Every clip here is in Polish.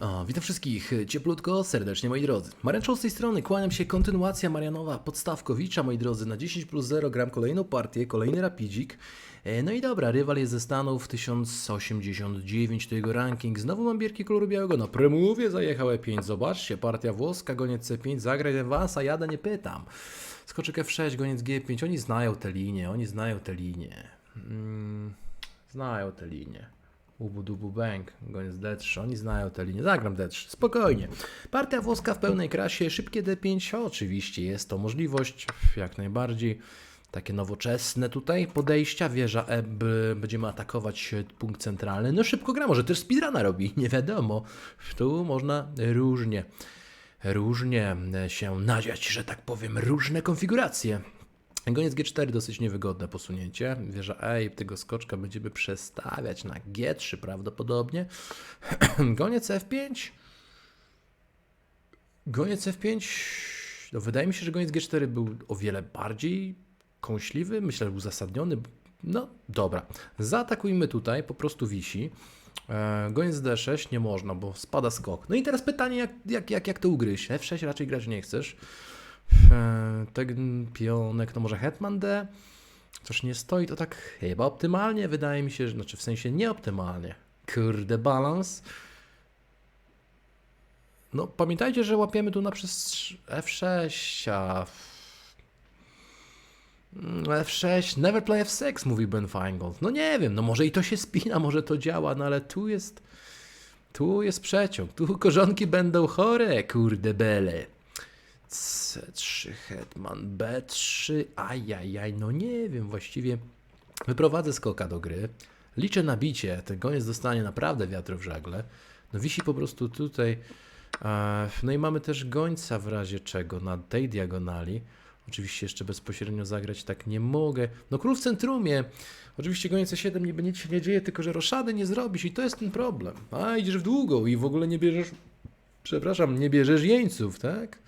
O, witam wszystkich cieplutko, serdecznie moi drodzy. Maręczą z tej strony, kłaniam się, kontynuacja Marianowa Podstawkowicza, moi drodzy, na 10 plus 0 gram kolejną partię, kolejny rapidzik. E, No i dobra, rywal jest ze Stanów, 1089 to jego ranking, znowu mam bierki koloru białego, na premówie zajechał E5, zobaczcie, partia włoska, goniec C5, zagraj was, a jada nie pytam. Skoczek F6, goniec G5, oni znają te linie, oni znają te linie. Mm, znają te linie. Ubu dubu bang, goniec D3, oni znają te linie, zagram D3, spokojnie. Partia włoska w pełnej krasie, szybkie D5, oczywiście jest to możliwość, jak najbardziej. Takie nowoczesne tutaj podejścia, wieża E, będziemy atakować punkt centralny, no szybko gra, może też speedruna robi, nie wiadomo. Tu można różnie, różnie się nadziać, że tak powiem, różne konfiguracje. Goniec G4 dosyć niewygodne posunięcie. Wieża E i tego skoczka będziemy przestawiać na G3 prawdopodobnie. Goniec F5. Goniec F5. No wydaje mi się, że goniec G4 był o wiele bardziej kąśliwy, myślę, że uzasadniony. No dobra, zaatakujmy tutaj, po prostu wisi. E, Goniec D6 nie można, bo spada skok. No i teraz pytanie, jak, jak, jak, jak to ugryźć? F6 raczej grać nie chcesz. E, Ten pionek, no może Hetman D. Coś nie stoi to tak chyba optymalnie, wydaje mi się, że znaczy w sensie nieoptymalnie. Kurde, balans. No pamiętajcie, że łapiemy tu na przez F6, a Mm, F6, never play F6, mówi Ben Feingold. No nie wiem, no może i to się spina, może to działa, no ale tu jest, tu jest przeciąg, tu korzonki będą chore, kurde bele. C3, Hetman, B3, ajajaj, no nie wiem, właściwie wyprowadzę skoka do gry, liczę na bicie, ten goniec dostanie naprawdę wiatr w żagle, no wisi po prostu tutaj, e, no i mamy też gońca w razie czego na tej diagonali, oczywiście jeszcze bezpośrednio zagrać tak nie mogę, no król w centrumie, oczywiście goniec C7 niby nic się nie dzieje, tylko że roszady nie zrobisz i to jest ten problem, a idziesz w długą i w ogóle nie bierzesz, przepraszam, nie bierzesz jeńców, tak?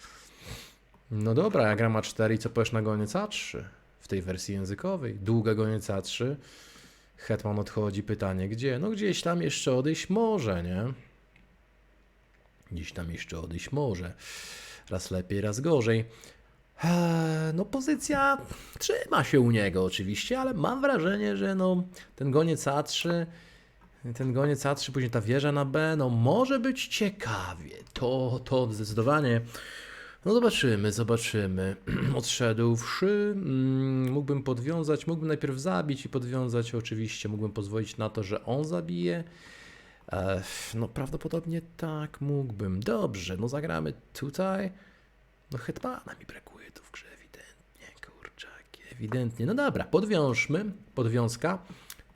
No dobra, ja gram A4 i co powiesz na goniec A3 w tej wersji językowej? Długa goniec A3. Hetman odchodzi, pytanie gdzie? No gdzieś tam jeszcze odejść może, nie? Gdzieś tam jeszcze odejść może. Raz lepiej, raz gorzej. Eee, No pozycja trzyma się u niego oczywiście, ale mam wrażenie, że no ten goniec A3, ten goniec A3, później ta wieża na B, no może być ciekawie. To, to zdecydowanie. No zobaczymy, zobaczymy. Odszedłszy, mm, mógłbym podwiązać, mógłbym najpierw zabić i podwiązać oczywiście, mógłbym pozwolić na to, że on zabije. No prawdopodobnie tak mógłbym. Dobrze, no zagramy tutaj. No hetmana mi brakuje tu w grze ewidentnie, kurczaki, ewidentnie. No dobra, podwiążmy, podwiązka.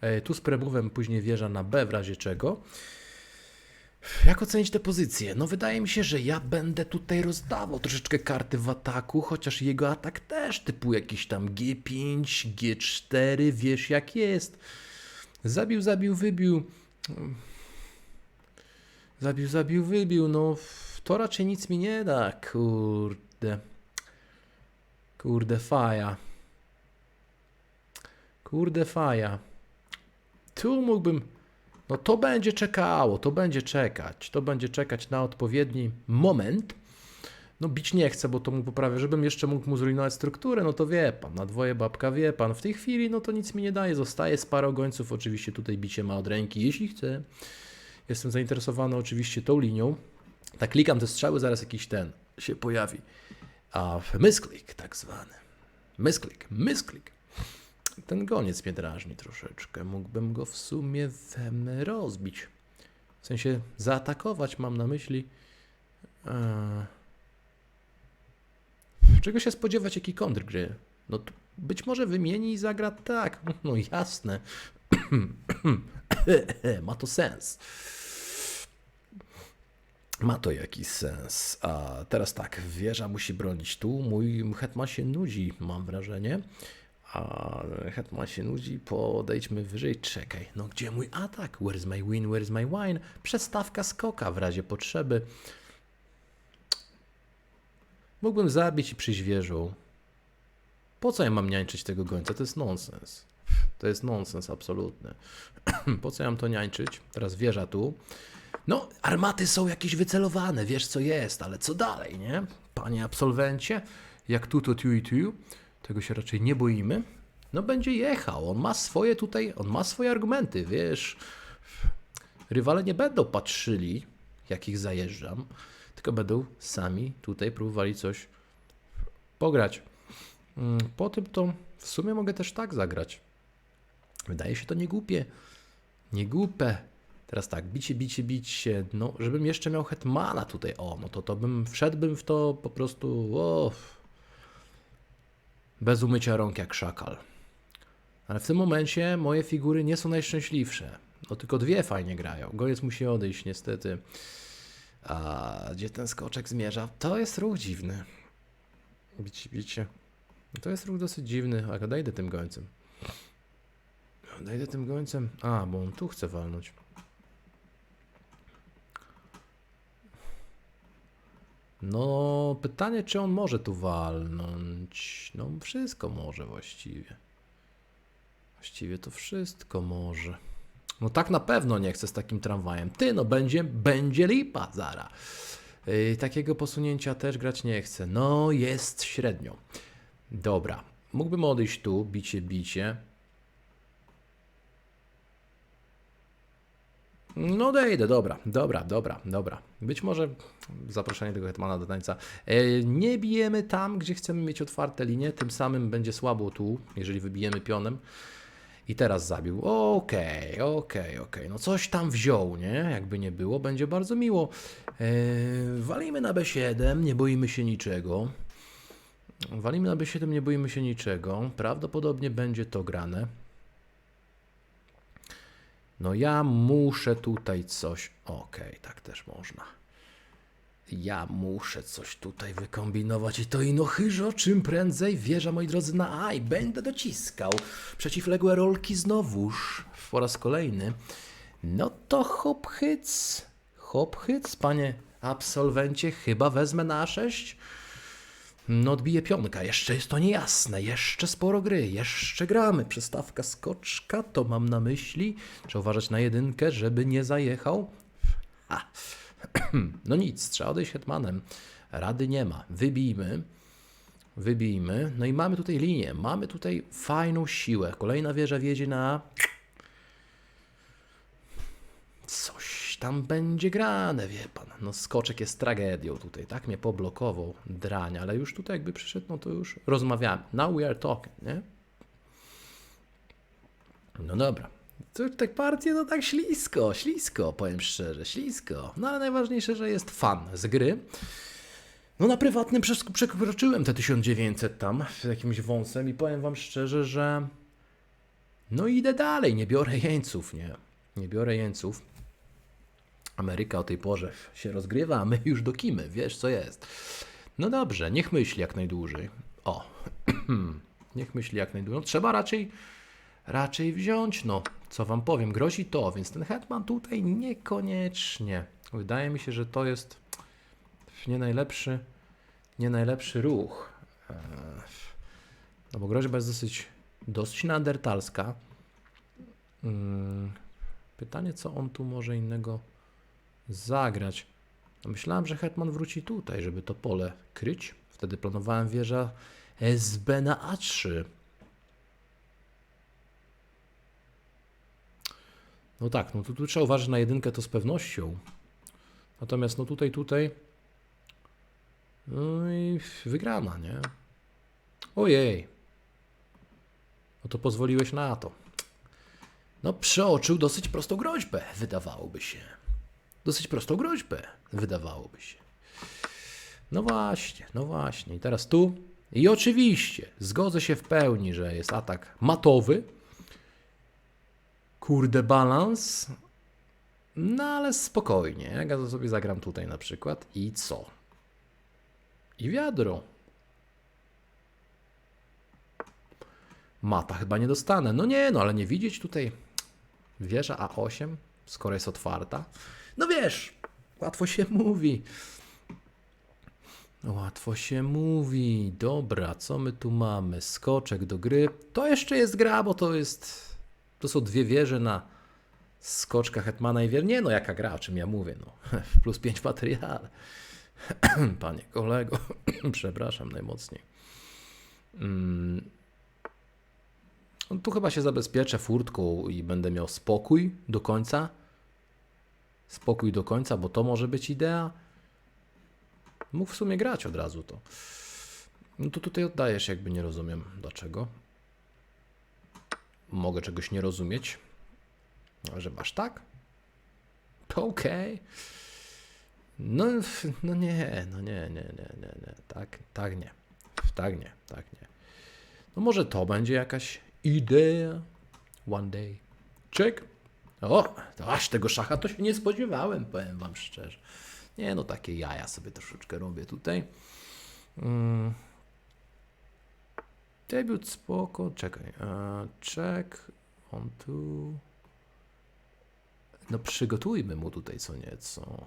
E, tu z premówem później wieża na B w razie czego. Jak ocenić te pozycje? No wydaje mi się, że ja będę tutaj rozdawał troszeczkę karty w ataku, chociaż jego atak też typu jakiś tam G5, G4, wiesz jak jest. Zabił, zabił, wybił. Zabił, zabił, wybił. No to raczej nic mi nie da, kurde. Kurde faja. Kurde faja. Tu mógłbym... No to będzie czekało, to będzie czekać. To będzie czekać na odpowiedni moment. No bić nie chcę, bo to mu poprawia, żebym jeszcze mógł mu zrujnować strukturę, no to wie pan, na dwoje babka wie pan. W tej chwili no to nic mi nie daje, zostaje z parą gońców, oczywiście tutaj bicie ma od ręki, jeśli chce. Jestem zainteresowany oczywiście tą linią. Tak klikam te strzały, zaraz jakiś ten się pojawi. A misklik tak zwany. Misklik, misklik. Ten goniec mnie drażni troszeczkę. Mógłbym go w sumie rozbić. W sensie zaatakować mam na myśli. Eee... Czego się spodziewać, jaki kontr gry? No być może wymieni i zagra tak. No jasne. Ma to sens. Ma to jakiś sens. A teraz tak, wieża musi bronić tu. Mój hetman się nudzi, mam wrażenie. A hetman się nudzi, podejdźmy wyżej. Czekaj, no gdzie mój atak? Where's my win, where's my wine? Przestawka skoka w razie potrzeby. Mógłbym zabić i przyjść. Po co ja mam niańczyć tego gońca? To jest nonsens. To jest nonsens absolutny. po co ja mam to niańczyć? Teraz wieża tu. No, armaty są jakieś wycelowane, wiesz co jest, ale co dalej, nie? Panie absolwencie, jak tu to tu i tu, tego się raczej nie boimy. No będzie jechał, on ma swoje tutaj, on ma swoje argumenty, wiesz. Rywale nie będą patrzyli, jak ich zajeżdżam, tylko będą sami tutaj próbowali coś pograć. Mm, Po tym to w sumie mogę też tak zagrać. Wydaje się to niegłupie. Niegłupie. Teraz tak, bicie, bicie, bicie. No, żebym jeszcze miał Hetmana tutaj. O, no to to bym, wszedłbym w to po prostu, o, bez umycia rąk jak szakal. Ale w tym momencie moje figury nie są najszczęśliwsze. No tylko dwie fajnie grają. Goniec musi odejść niestety. A gdzie ten skoczek zmierza? To jest ruch dziwny. Bicie, bicie. To jest ruch dosyć dziwny. A dojdę tym gońcem. Dojdę tym gońcem. A, bo on tu chce walnąć. No, pytanie, czy on może tu walnąć? No, wszystko może właściwie. Właściwie to wszystko może. No tak na pewno nie chcę z takim tramwajem. Ty, no będzie, będzie lipa zara. Yy, takiego posunięcia też grać nie chcę. No, jest średnio. Dobra, mógłbym odejść tu, bicie, bicie. No dojdę, dobra, dobra, dobra, dobra. Być może zaproszenie tego hetmana do tańca. E, nie bijemy tam, gdzie chcemy mieć otwarte linie, tym samym będzie słabo tu, jeżeli wybijemy pionem. I teraz zabił. Okej, okej, okej. No coś tam wziął, nie? Jakby nie było, będzie bardzo miło. E, walimy na B7, nie boimy się niczego. Walimy na B7, nie boimy się niczego. Prawdopodobnie będzie to grane. No ja muszę tutaj coś. Okej, tak też można. Ja muszę coś tutaj wykombinować i to ino chyżo, czym prędzej wieża, moi drodzy, na A i będę dociskał. Przeciwległe rolki znowuż, po raz kolejny. No to hop hyc, hop panie absolwencie, chyba wezmę na A6. No odbije pionka, jeszcze jest to niejasne, jeszcze sporo gry, jeszcze gramy. Przestawka skoczka, to mam na myśli. Trzeba uważać na jedynkę, żeby nie zajechał. Ha. No nic, trzeba odejść hetmanem. Rady nie ma. Wybijmy. Wybijmy. No i mamy tutaj linię. Mamy tutaj fajną siłę. Kolejna wieża wiedzie na... Coś tam będzie grane, wie pan. No skoczek jest tragedią tutaj, tak mnie poblokował, drań, ale już tutaj jakby przyszedł, no to już rozmawiamy. Now we are talking, nie? No dobra. To tak partie, no tak ślisko, ślisko, powiem szczerze, ślisko. No ale najważniejsze, że jest fan z gry. No na prywatnym przekroczyłem te 1900 tam, z jakimś wąsem i powiem wam szczerze, że no idę dalej, nie biorę jeńców, nie. Nie biorę jeńców. Ameryka o tej porze się rozgrywa, a my już dokimy, wiesz co jest. No dobrze, niech myśli jak najdłużej. O, niech myśli jak najdłużej. No, trzeba raczej, raczej wziąć, no, co wam powiem, grozi to, więc ten hetman tutaj niekoniecznie. Wydaje mi się, że to jest nie najlepszy, nie najlepszy ruch. Eee, No bo groźba jest dosyć, dosyć neandertalska. Mm, Pytanie, co on tu może innego zagrać. No Myślałem, że Hetman wróci tutaj, żeby to pole kryć. Wtedy planowałem wieża SB na A3. No tak, no tu, tu trzeba uważać na jedynkę to z pewnością. Natomiast no tutaj, tutaj no i wygrana, nie? Ojej. No to pozwoliłeś na to. No przeoczył dosyć prostą groźbę, wydawałoby się. Dosyć prostą groźbę, wydawałoby się. No właśnie, no właśnie. I teraz tu. I oczywiście zgodzę się w pełni, że jest atak matowy. Kurde balans. No ale spokojnie. Ja to sobie zagram tutaj na przykład. I co? I wiadro. Mata chyba nie dostanę. No nie, no ale nie widzieć tutaj wieża A8, skoro jest otwarta. No wiesz, łatwo się mówi. Łatwo się mówi. Dobra, co my tu mamy? Skoczek do gry. To jeszcze jest gra, bo to jest. To są dwie wieże na Skoczka Hetmana i Wier. Nie no, jaka gra, o czym ja mówię. No. Plus 5 w materiale. Panie kolego, przepraszam najmocniej. Mm. No, tu chyba się zabezpieczę furtką i będę miał spokój do końca. Spokój do końca, bo to może być idea. Mógł w sumie grać od razu to. No to tutaj oddajesz, jakby nie rozumiem dlaczego. Mogę czegoś nie rozumieć. A że masz tak? To okej. No, no nie, no nie, nie, nie, nie, nie. Tak, tak nie. Tak nie, tak nie. No może to będzie jakaś idea. One day. Check. O, to aż tego szacha to się nie spodziewałem, powiem wam szczerze. Nie no, takie jaja sobie troszeczkę robię tutaj. Mm. Debiut spoko, czekaj. e, check on tu. No przygotujmy mu tutaj co nieco.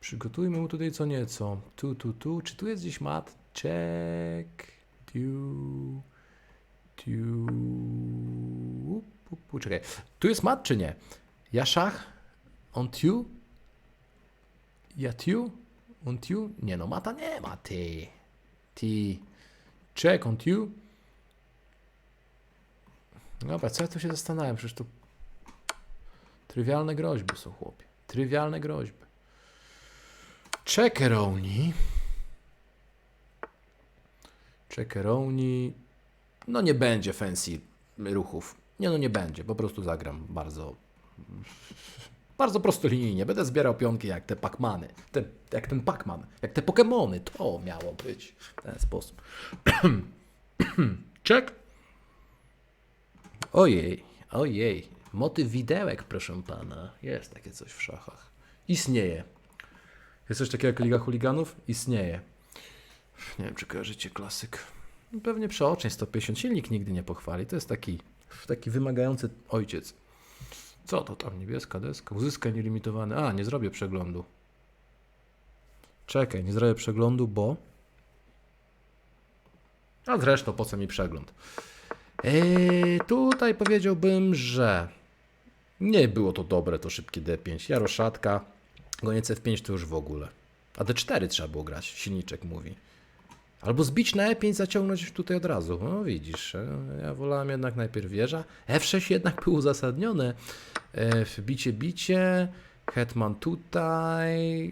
Przygotujmy mu tutaj co nieco. Tu, tu, tu. Czy tu jest gdzieś mat? Check. Tu. Tu. Tu jest mat czy nie? Ja szach? On tu? Ja tu? On tu? Nie no, mata nie ma, ty. Ty. Check on tu. Dobra, co ja tu się zastanawiam? Przecież to trywialne groźby są, chłopie. Trywialne groźby. Checkeroni. Checkeroni. No nie będzie fancy ruchów. Nie no, nie będzie. Po prostu zagram bardzo bardzo prostolinijnie. Będę zbierał pionki jak te Pacmany. Te, jak ten Pacman. Jak te Pokemony. To miało być w ten sposób. Check. Ojej, ojej. Motyw widełek, proszę pana. Jest takie coś w szachach. Istnieje. Jest coś takiego jak Liga Chuliganów? Istnieje. Nie wiem, czy kojarzycie klasyk. Pewnie przeoczeń 150. Silnik nigdy nie pochwali. To jest taki, taki wymagający ojciec. Co to tam? Niebieska deska. Uzyskaj nielimitowany. A, nie zrobię przeglądu. Czekaj, nie zrobię przeglądu, bo... A zresztą, po co mi przegląd? Eee, tutaj powiedziałbym, że nie było to dobre, to szybkie D5. Jaroszatka, goniec F5 to już w ogóle. A D4 trzeba było grać, silniczek mówi. Albo zbić na E5, zaciągnąć tutaj od razu. No widzisz, e, ja wolałem jednak najpierw wieża. F6 jednak był uzasadnione. E, bicie, bicie. Hetman tutaj.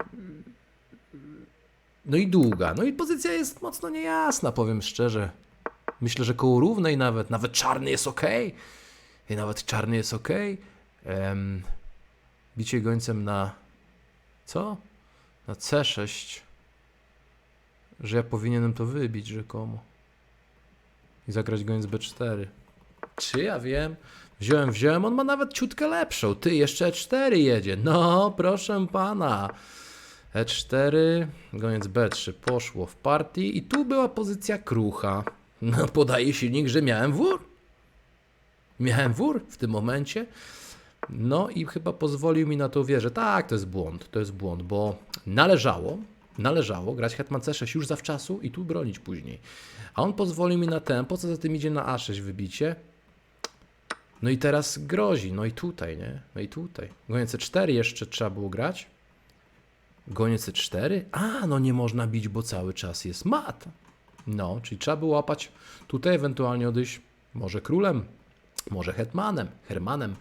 No i długa. No i pozycja jest mocno niejasna, powiem szczerze. Myślę, że koło równej nawet. Nawet czarny jest ok. I nawet czarny jest ok. Em, bicie gońcem na. Co? Na C6 że ja powinienem to wybić rzekomo. I zagrać go z B4. Czy ja wiem? Wziąłem, wziąłem, on ma nawet ciutkę lepszą. Ty, jeszcze E4 jedzie. No, proszę pana. E4, goniec B3 poszło w partii i tu była pozycja krucha. No, podaje silnik, że miałem wór. Miałem wór w tym momencie. No i chyba pozwolił mi na to wierzę. Tak, to jest błąd, to jest błąd, bo należało, należało grać Hetman C6 już zawczasu i tu bronić później. A on pozwolił mi na tempo, co za tym idzie na A6 wybicie. No i teraz grozi, no i tutaj, nie? No i tutaj. Goniec C4 jeszcze trzeba było grać. Goniec C4? A, no nie można bić, bo cały czas jest mat. No, czyli trzeba było łapać tutaj, ewentualnie odejść może królem, może hetmanem, hermanem.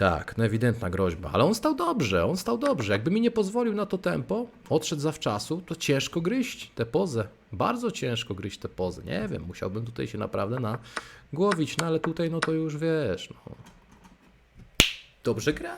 Tak, no ewidentna groźba, ale on stał dobrze, on stał dobrze. Jakby mi nie pozwolił na to tempo, odszedł zawczasu, to ciężko gryźć tę pozę. Bardzo ciężko gryźć tę pozę. Nie wiem, musiałbym tutaj się naprawdę nagłowić, no ale tutaj no to już wiesz, no. Dobrze grał.